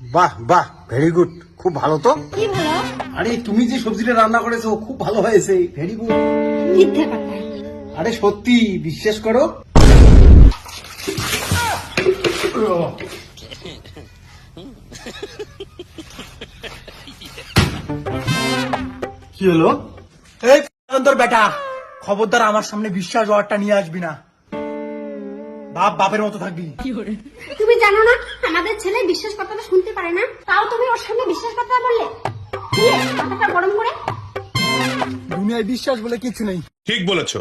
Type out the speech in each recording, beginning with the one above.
বাহ বাহ very good খুব ভালো তো? কি ভালো আরে তুমি যে সবজিটা রান্না করেছ খুব ভালো হয়েছে ভেরি গুড মিথ্যে কথা। আরে সত্যি বিশ্বাস করো। কি হলো? এই তোর বেটা খবরদার আমার সামনে বিশ্বাস ওয়ার্ডটা নিয়ে আসবি না। বাপ বাপের মতো থাকবি। তুমি জানো না আমাদের ছেলে বিশ্বাস কথাটা শুনতে পারে না? তাও তুমি ওর সামনে বিশ্বাস কথা বললে মাথাটা গরম করে। দুনিয়ায় বিশ্বাস বলে কিছু নেই। ঠিক বলেছ।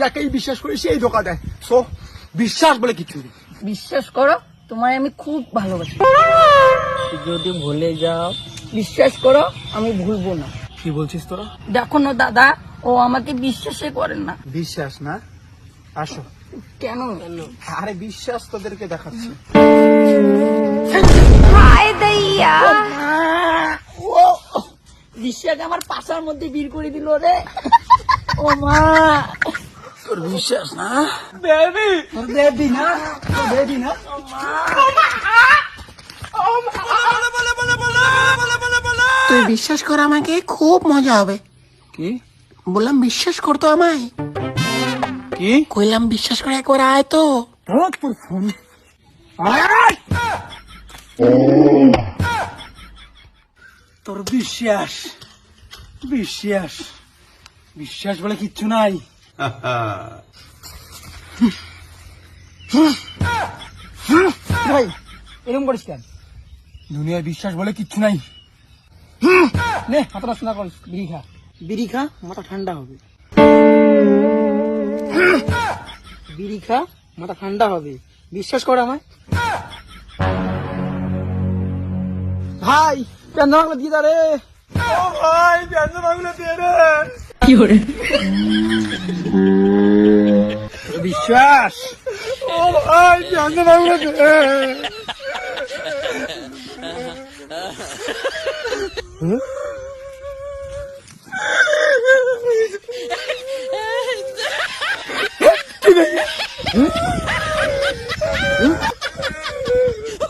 যাকেই বিশ্বাস করি সেই ধোকা দেয়। সো বিশ্বাস বলে কিছু নেই। বিশ্বাস করো তোমায় আমি খুব ভালোবাসি। যদি ভুলে যাও বিশ্বাস করো আমি ভুলবো না। কি বলছিস তোরা? দেখো না দাদা ও আমাকে বিশ্বাসই করেন না। বিশ্বাস না? আসো। কেন? আরে বিশ্বাস তোদেরকে দেখাচ্ছি। ও বিশ্বাস আমার পাশার মধ্যে বীর করে দিল রে। ও মা! তোর বিশ্বাস না? বেবি! তোর বেবি না? তোর বেবি না? তুই বিশ্বাস কর আমাকে খুব মজা হবে। কি? বললাম বিশ্বাস করতো আমায়। কি? কইলাম বিশ্বাস করে একবার আয় তো। তোর ফোন। তোর বিশ্বাস বিশ্বাস বিশ্বাস বলে কিচ্ছু নাই। ভাই এরকম করিস কেন? দুনিয়ায় বিশ্বাস বলে কিচ্ছু নাই। নে মাথাটা শোনা করিস বিড়ি খা। বিড়ি খা মাথা ঠান্ডা হবে। বিড়ি খা মাথা ঠান্ডা হবে। বিশ্বাস কর আমায়। ভাই পেন্দ্র বাংলা দিয়ে দাঁড়ে ও ভাই পেন্দ্র বাংলা দিয়ে রে কি করে বিশ্বাস। ও ভাই পেন্দ্র বাংলা দিয়ে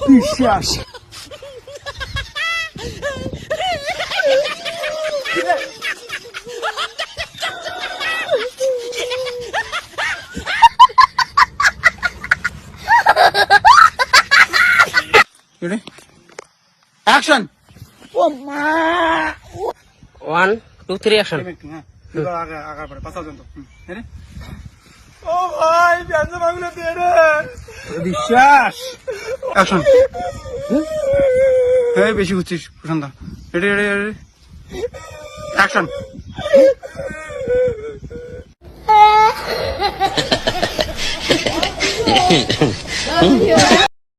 বিশ্বাস অ্যাকশন ও মা ওয়ান টু থ্রি অ্যাকশন ও ভাই পেন্দ্র বাংলা দিয়ে রে। বিশ্বাস? অ্যাকশন হ্যাঁ বেশি ঘুরছিস Prashanta. Ready ready ready. Action